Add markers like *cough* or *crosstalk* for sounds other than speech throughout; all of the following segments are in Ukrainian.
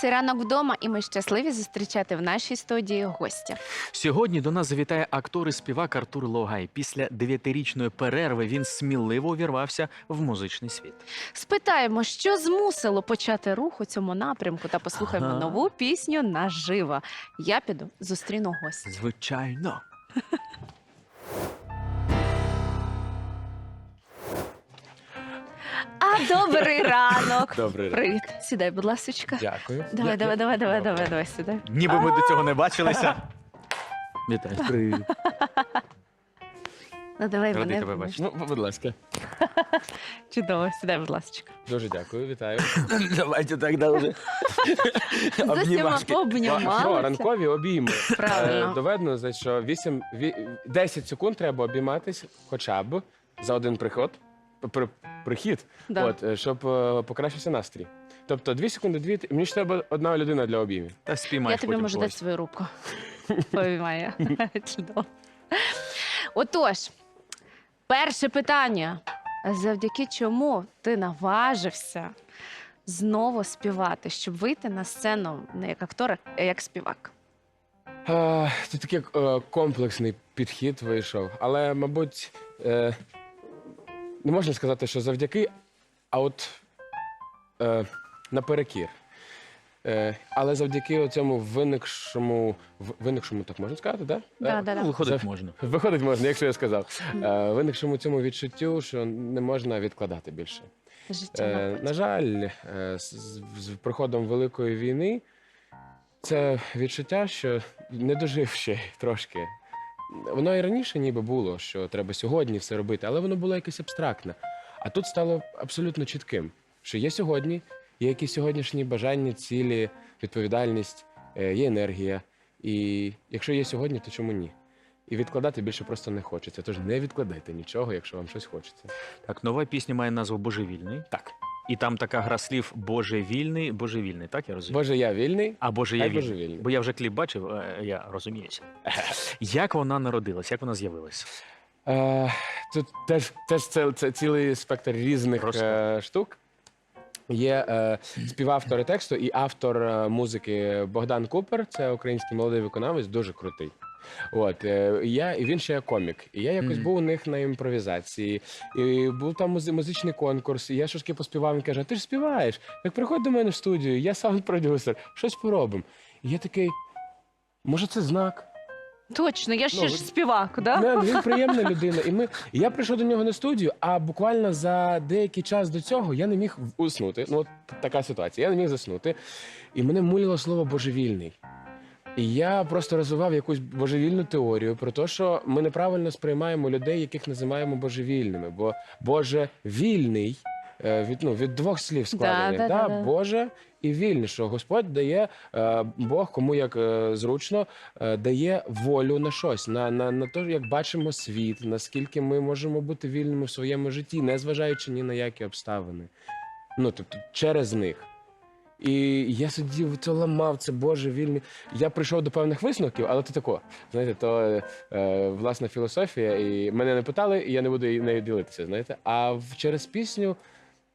Це ранок вдома, і ми щасливі зустрічати в нашій студії гостя. Сьогодні до нас завітає актор і співак Артур Логай. Після дев'ятирічної перерви він сміливо увірвався в музичний світ. Спитаємо, що змусило почати рух у цьому напрямку, та послухаємо Ага. нову пісню наживо. Я піду зустріну гостя. Звичайно. Добрий ранок. Добрий ранок. Привіт. Сідай, будь ласочка. Дякую. Давай, давай, давай, давай, давай, давай, сідай. Ніби ми до цього не бачилися. *laughs* Вітаю. Привіт. Ну давай Радий мене. тебе бачити. Ну, будь ласка. *laughs* Чудово, сідай, будь ласочка. Дуже дякую, вітаю. *coughs* Давайте так далі. З усіма Що, пообнімалися. ранкові обійми. Правильно. Е, Доведено, за що 8, 10 секунд треба обійматись хоча б за один приход. При, прихід, Да. от, е, щоб е, покращився настрій. Тобто 2 секунди, 2, мені ж треба одна людина для обіймів. Та Я спіймаєш тобі потім можу дати когось. свою руку. Повімає. *laughs* *laughs* Чудово. Отож, перше питання. Завдяки чому ти наважився знову співати, щоб вийти на сцену не як актор, а як співак? Е, Це такий е, комплексний підхід вийшов. Але, мабуть, е, не можна сказати, що завдяки, а от е, наперекір. Е, але завдяки цьому виникшому, в- виникшому, так можна сказати, да? Да, Е, да, да. Ну, Виходить, можна. *laughs* Виходить можна, якщо я сказав. Е, виникшому цьому відчуттю, що не можна відкладати більше. Життя Е, на на жаль, е, з, з- з приходом Великої війни це відчуття, що не дожив ще трошки. Воно і раніше ніби було, що треба сьогодні все робити, але воно було якесь абстрактне. А тут стало абсолютно чітким, що є сьогодні, є якісь сьогоднішні бажання, цілі, відповідальність, е, є енергія. І якщо є сьогодні, то чому ні? І відкладати більше просто не хочеться. Тож не відкладайте нічого, якщо вам щось хочеться. Так, нова пісня має назву Божевільний. Так, І там така гра слів Божевільний, божевільний, так я розумію? Боже, я вільний. А Боже, я Хай вільний. божевільний. Бо я вже кліп бачив, е, я розуміюся. *laughs* Як вона народилась, як вона з'явилася? Е, тут теж, теж це, це цілий спектр різних Просто. е, штук. Є е, співавтори тексту і автор е, музики Богдан Купер, це український молодий виконавець, дуже крутий. От е, і я і він ще комік. І я якось був у них на імпровізації. І був там музи- музичний конкурс. І я щось поспівав. Він каже: ти ж співаєш? Так приходь до мене в студію, я саунд-продюсер, *laughs* щось поробимо. І я такий, може, це знак? Точно, я ще Ну, ж ви- співак, да? Не, він приємна *laughs* людина. І ми і я прийшов до нього на студію, а буквально за деякий час до цього я не міг уснути. Ну, от така ситуація. Я не міг заснути. І мене мулило слово божевільний. І я просто розвивав якусь божевільну теорію про те, що ми неправильно сприймаємо людей, яких називаємо божевільними. Бо Боже вільний е, від, ну, від двох слів складений. да, да, да. Боже і вільний, що Господь дає е, Бог, кому як е, зручно, дає волю на щось, на, на, на те, як бачимо світ, наскільки ми можемо бути вільними в своєму житті, не зважаючи ні на які обставини. Ну, тобто, через них. І я сидів, це ламав, це Боже, вільний. Я прийшов до певних висновків, але то тако. Знаєте, то е, власна філософія, і мене не питали, і я не буду нею ділитися. Знаєте, а через пісню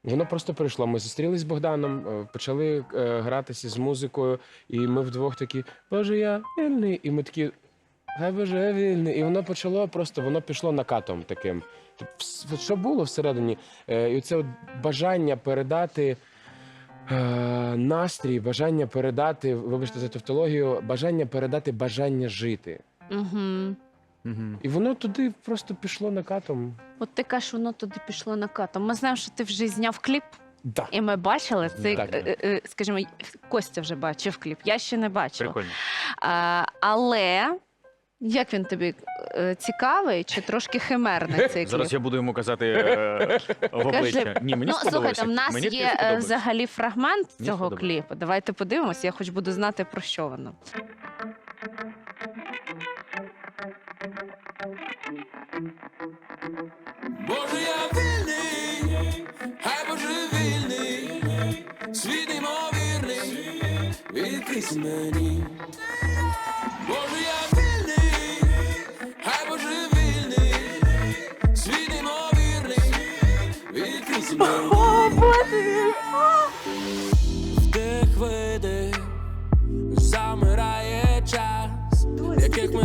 воно просто прийшло. Ми зустрілись з Богданом, е, почали е, гратися з музикою, і ми вдвох такі, Боже, я вільний. І ми такі, хай Боже, я вільний. І воно почало просто, воно пішло накатом таким. Тобто, Що було всередині? Е, І це бажання передати. Е, Настрій, бажання передати, вибачте за тавтологію, бажання передати бажання жити. Угу. Угу. І воно туди просто пішло накатом. От ти кажеш, воно туди пішло накатом. Ми знаємо, що ти вже зняв кліп, Да. і ми бачили цей, Так, е, е, скажімо, Костя вже бачив кліп. Я ще не бачила. Прикольно. А, але як він тобі е, цікавий чи трошки химерний *laughs* цей кліп? Зараз я буду йому казати е, в обличчя. Ні, мені ну, слухайте, сподобався. в нас Мені є е, сподобався. взагалі фрагмент Мені цього сподобалось. кліпу. Давайте подивимося, я хоч буду знати про що воно. Боже, я вільний, хай Боже вільний, світ неймовірний, відкрись мені.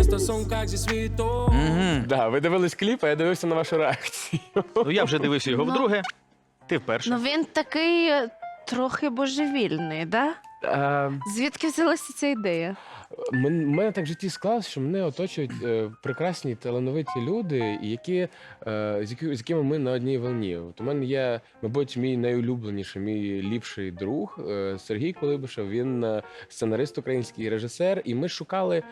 В стосунках зі світом. Да, ви дивились кліп, а я дивився на вашу реакцію. Ну я вже дивився його Ну. вдруге. Ти вперше. Ну він такий е, трохи божевільний, да? Е, Звідки взялася ця ідея? Мен- У мене так в житті склалося, що мене оточують е, прекрасні талановиті люди, і які, е, з, які, з якими ми на одній волні. От у мене є, мабуть, мій найулюбленіший, мій ліпший друг е, Сергій Колибишев. Він е, сценарист український режисер, і ми шукали.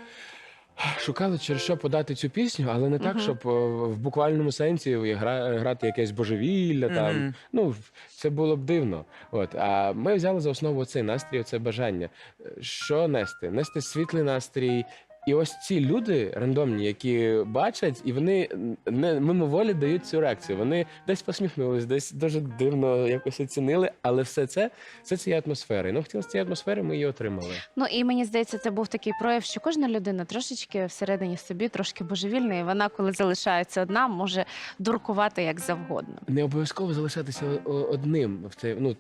Шукали через що подати цю пісню, але не так, Мгм. щоб е, в буквальному сенсі гра, грати якесь божевілля. Там Мгм. ну це було б дивно. От а ми взяли за основу цей настрій, це бажання. Е, Що нести? Нести світлий настрій. І ось ці люди рандомні, які бачать, і вони не мимоволі дають цю реакцію. Вони десь посміхнулись, десь дуже дивно якось оцінили, але все це це цієї атмосфери. Ну, хотіли з цієї атмосфери, ми її отримали. Ну і мені здається, це був такий прояв, що кожна людина трошечки всередині собі трошки божевільна, і вона, коли залишається одна, може дуркувати як завгодно. Не обов'язково залишатися одним в цей ну.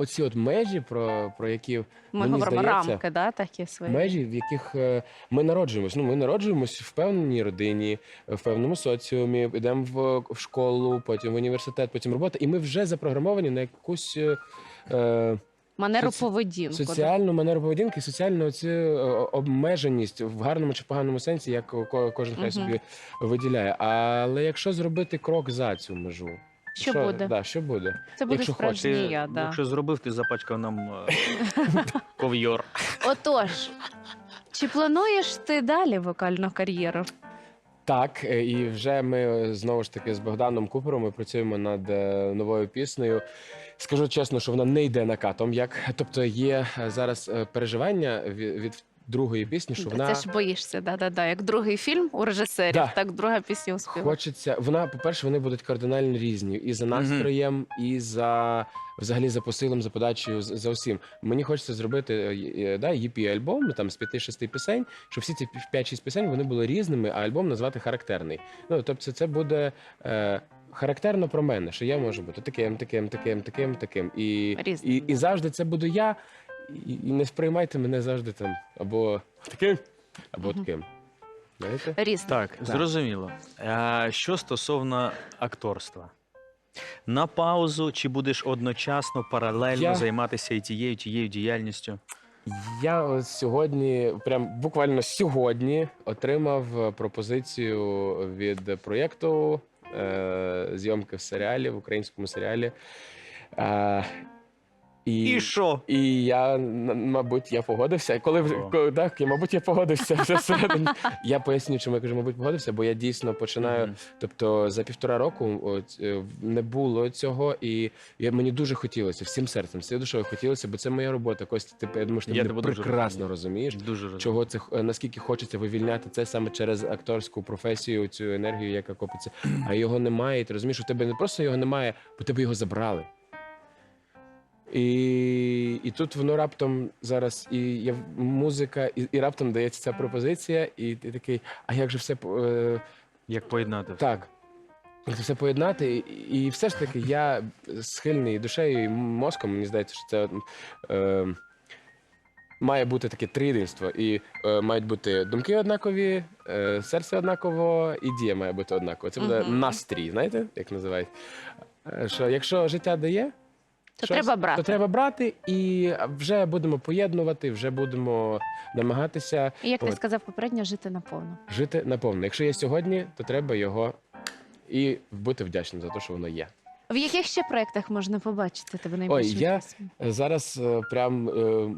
Оці от межі, про, про які Ми Мені говоримо здається, рамки, да, такі свої. межі, в яких е, ми народжуємось. Ну, ми народжуємось в певній родині, в певному соціумі, йдемо в, в школу, потім в університет, потім робота, і ми вже запрограмовані на якусь. е, Е, Манеру соці- поведінку. соціальну манеру поведінки, соціальну цю обмеженість в гарному чи поганому сенсі, як кожен хай Мгм. собі виділяє. Але якщо зробити крок за цю межу, Що буде? Да, що буде? Це буде якщо справжній Ти, я, да. Якщо зробив, ти запачкав нам е, *laughs* ковйор. Отож, чи плануєш ти далі вокальну кар'єру? Так, е, і вже ми е, знову ж таки з Богданом Купером ми працюємо над е, новою піснею. Скажу чесно, що вона не йде накатом. Як тобто є е, зараз е, переживання від, від другої пісні, що вона Це ж боїшся, да, да, да. Як другий фільм у режисерів, Да. так друга пісня успіву. хочеться. Вона, по-перше, вони будуть кардинально різні і за настроєм, і за взагалі за посилом, за подачею, з- за усім. Мені хочеться зробити е, е, да, EP альбом там з 5-6 пісень, щоб всі ці 5-6 пісень вони були різними, а альбом назвати характерний. Ну тобто, це буде. Е, Характерно про мене, що я можу бути таким, таким, таким, таким, таким. І, Різним, і, да. і завжди це буду я. І, і не сприймайте мене завжди там або таким, або таким. Знаєте? Різно. Так, зрозуміло. А, що стосовно акторства? На паузу чи будеш одночасно паралельно Я- займатися і тією, тією діяльністю? Я ось сьогодні, прям буквально сьогодні, отримав е, пропозицію від проєкту е, зйомки в серіалі, в українському серіалі. Е, і, І що? і я, мабуть, я погодився. Коли вже О. коли- так, я, мабуть, я погодився вже всередині. Я поясню, чому я кажу, мабуть, погодився, бо я дійсно починаю. Мгм. Тобто за півтора року от, е, не було цього, і я, мені дуже хотілося всім серцем, всією душою хотілося, бо це моя робота. Костя, ти я думаю, що ти Я мене тебе дуже прекрасно розумію. розумієш. Дуже розумію. Чого це е, наскільки хочеться вивільняти це саме через акторську професію, цю енергію, яка копиться, а його немає. І ти розумієш, у тебе не просто його немає, бо тебе його забрали. І, і тут воно раптом зараз і є музика, і, і раптом дається ця пропозиція, і ти такий, а як же все е, Як поєднати? так. Як Це все поєднати, і, і все ж таки я схильний душею і мозком. Мені здається, що це е, має бути таке триєдинство. І е, мають бути думки однакові, е, серце однаково, і дія має бути однакова. Це буде настрій, знаєте, як називають? Е, Що якщо життя дає, То щось, треба брати. то треба брати, і вже будемо поєднувати, вже будемо намагатися І як ти От. сказав попередньо, жити наповно. жити наповно. Якщо є сьогодні, то треба його і бути вдячним за те, що воно є. В яких ще проєктах можна побачити тебе найближчим я- часом? Зараз е, прям е,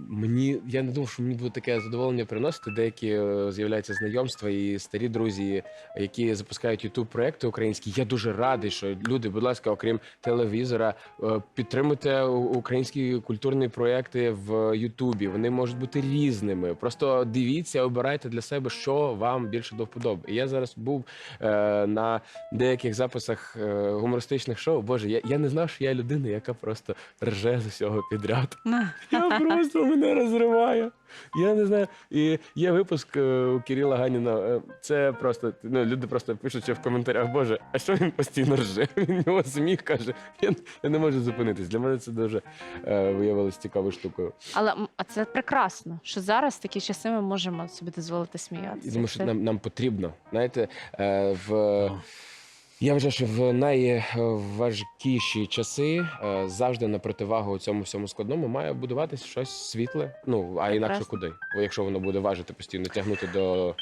мені я не думав, що мені буде таке задоволення приносити. Деякі е, з'являються знайомства і старі друзі, які запускають youtube проекти українські. Я дуже радий, що люди, будь ласка, окрім телевізора, е, підтримуйте у- українські культурні проекти в Ютубі. Вони можуть бути різними. Просто дивіться, обирайте для себе, що вам більше до вподоби. І я зараз був е, на деяких записах е, гумористичних шоу. Боже, Боже, я, я не знав, що я людина, яка просто рже з усього підряд. Я просто мене розриває. Я не знаю. І є випуск е, у Кирила Ганіна. е, Це просто ну, люди просто пишуть в коментарях, Боже, а що він постійно рже? *laughs* Він в нього сміх каже. Я, я не можу зупинитись. Для мене це дуже е, виявилось цікавою штукою. Але а це прекрасно, що зараз в такі часи ми можемо собі дозволити сміятися. І Тому що Це- нам, нам потрібно. Знаєте, е, в. Я вважаю, що в найважкіші часи е, завжди на противагу цьому всьому складному має будуватись щось світле. Ну а інакше куди? Якщо воно буде важити постійно, тягнути до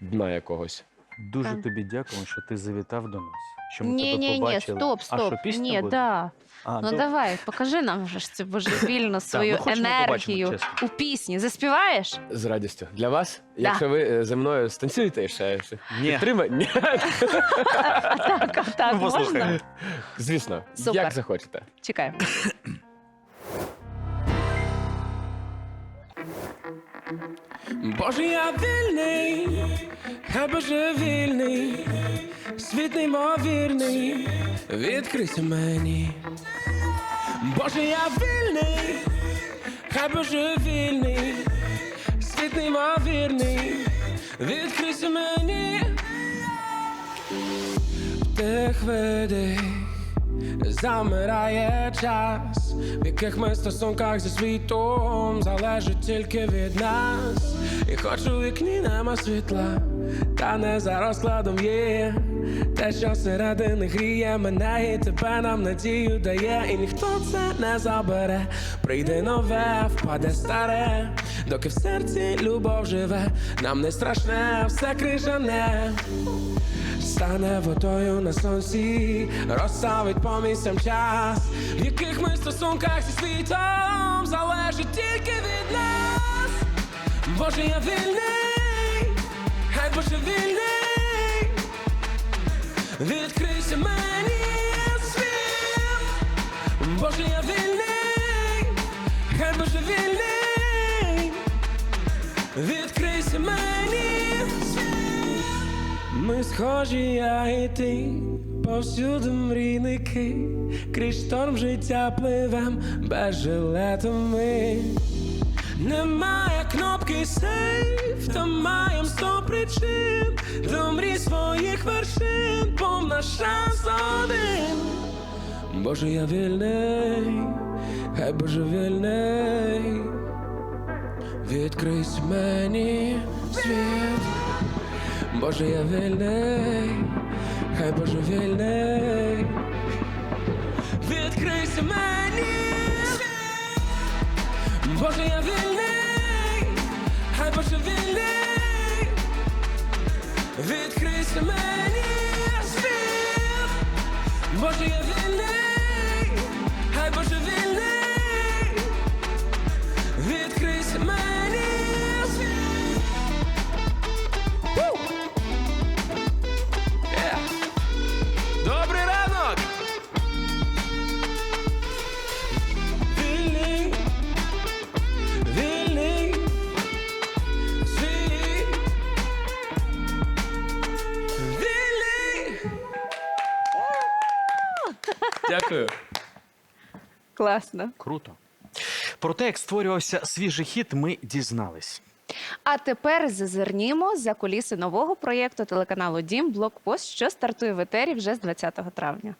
дна якогось. Дуже Так. тобі дякуємо, що ти завітав до нас. Що ми Ні, тебе ні, ні, побачили. стоп, А що, пісня Ні, буде? да. А, Ну добре. давай, покажи нам вже ж цю божевільну *laughs* свою ми хочемо енергію чесно. у пісні. Заспіваєш? З радістю. Для вас, Да. якщо ви е, зі мною станцюєте ще, ще Ні. підтримай. Ні. *laughs* Так, а так, Ну, послухаємо. можна? Звісно, Супер. як захочете. Чекаємо. Боже, я вільний, хай божевільний, світ неймовірний, відкрийся мені. Боже, я вільний, хай божевільний, світ неймовірний, відкрийся мені. Вдих, видих, замирає час, в яких ми стосунках зі світом залежить тільки від нас. І хоч у вікні нема світла, та не за розкладом є. Те, що середини гріє мене і тебе нам надію дає, і ніхто це не забере. Прийде нове, впаде старе, доки в серці любов живе, нам не страшне, все крижане. Стане водою на сонці, розставить по місцям час, в яких ми стосунках зі світом залежить тільки від нас. Боже, я вільний, хай Боже вільний, відкрийся мені світ. Боже, я вільний, хай Боже вільний, відкрийся мені світ. Ми схожі, я і ти, повсюди мрійники, крізь шторм життя пливем без жилету ми. Немає кнопки сейф, та маєм сто причин до мрій своїх вершин, повна шанс один. Боже, я вільний, хай Боже вільний, відкрийся мені світ. Боже, я вільний, хай Боже вільний, відкрийся мені. Боже, я вільний, хай Боже вільний, відкрийся мені Дякую. Класно. Круто. Про те, як створювався свіжий хіт, ми дізнались. А тепер зазирнімо за куліси нового проєкту телеканалу Дім Блокпост, що стартує в етері вже з 20 травня.